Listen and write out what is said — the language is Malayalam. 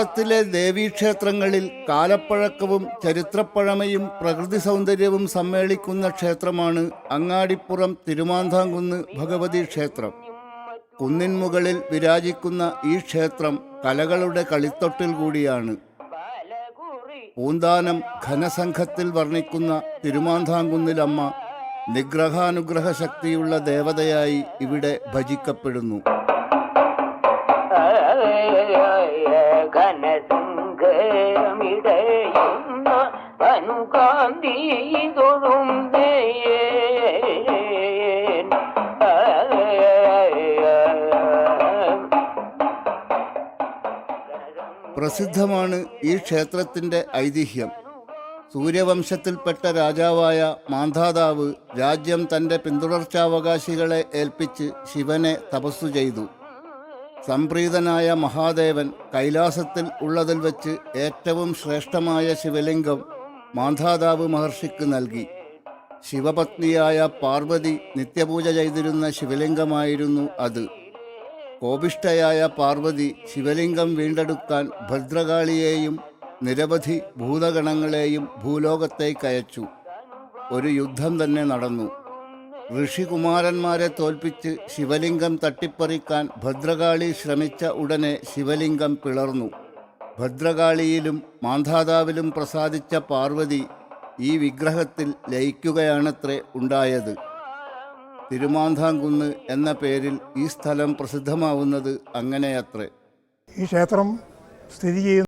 കേരളത്തിലെ ദേവീക്ഷേത്രങ്ങളിൽ കാലപ്പഴക്കവും ചരിത്രപ്പഴമയും പ്രകൃതി സൗന്ദര്യവും സമ്മേളിക്കുന്ന ക്ഷേത്രമാണ് അങ്ങാടിപ്പുറം തിരുമാന്താംകുന്ന് ഭഗവതി ക്ഷേത്രം. കുന്നിൻ മുകളിൽ വിരാജിക്കുന്ന ഈ ക്ഷേത്രം കലകളുടെ കളിത്തൊട്ടിൽ കൂടിയാണ്. പൂന്താനം ഘനസംഘത്തിൽ വർണിക്കുന്ന തിരുമാന്താംകുന്നിലമ്മ നിഗ്രഹാനുഗ്രഹ ശക്തിയുള്ള ദേവതയായി ഇവിടെ ഭജിക്കപ്പെടുന്നു. ഘനസംഘമിടയുന്ന തൊഴും പ്രസിദ്ധമാണ് ഈ ക്ഷേത്രത്തിന്റെ ഐതിഹ്യം. സൂര്യവംശത്തിൽപ്പെട്ട രാജാവായ മാന്ധാതാവ് രാജ്യം തന്റെ പിന്തുടർച്ചാവകാശികളെ ഏൽപ്പിച്ച് ശിവനെ തപസ്സു ചെയ്തു. സംപ്രീതനായ മഹാദേവൻ കൈലാസത്തിൽ ഉള്ളതിൽ വെച്ച് ഏറ്റവും ശ്രേഷ്ഠമായ ശിവലിംഗം മാന്ധാതാവ് മഹർഷിക്ക് നൽകി. ശിവപത്നിയായ പാർവതി നിത്യപൂജ ചെയ്തിരുന്ന ശിവലിംഗമായിരുന്നു അത്. കോപിഷ്ഠയായ പാർവതി ശിവലിംഗം വീണ്ടെടുക്കാൻ ഭദ്രകാളിയെയും നിരവധി ഭൂതഗണങ്ങളെയും ഭൂലോകത്തേക്ക് അയച്ചു. ഒരു യുദ്ധം തന്നെ നടന്നു. ഋഷികുമാരന്മാരെ തോൽപ്പിച്ച് ശിവലിംഗം തട്ടിപ്പറിക്കാൻ ഭദ്രകാളി ശ്രമിച്ച ഉടനെ ശിവലിംഗം പിളർന്നു. ഭദ്രകാളിയിലും മാന്ധാതാവിലും പ്രസാദിച്ച പാർവതി ഈ വിഗ്രഹത്തിൽ ലയിക്കുകയാണത്രേ ഉണ്ടായത്. തിരുമാന്ധാംകുന്ന് എന്ന പേരിൽ ഈ സ്ഥലം പ്രസിദ്ധമാവുന്നത് അങ്ങനെയത്രേ. ഈ ക്ഷേത്രം സ്ഥിതി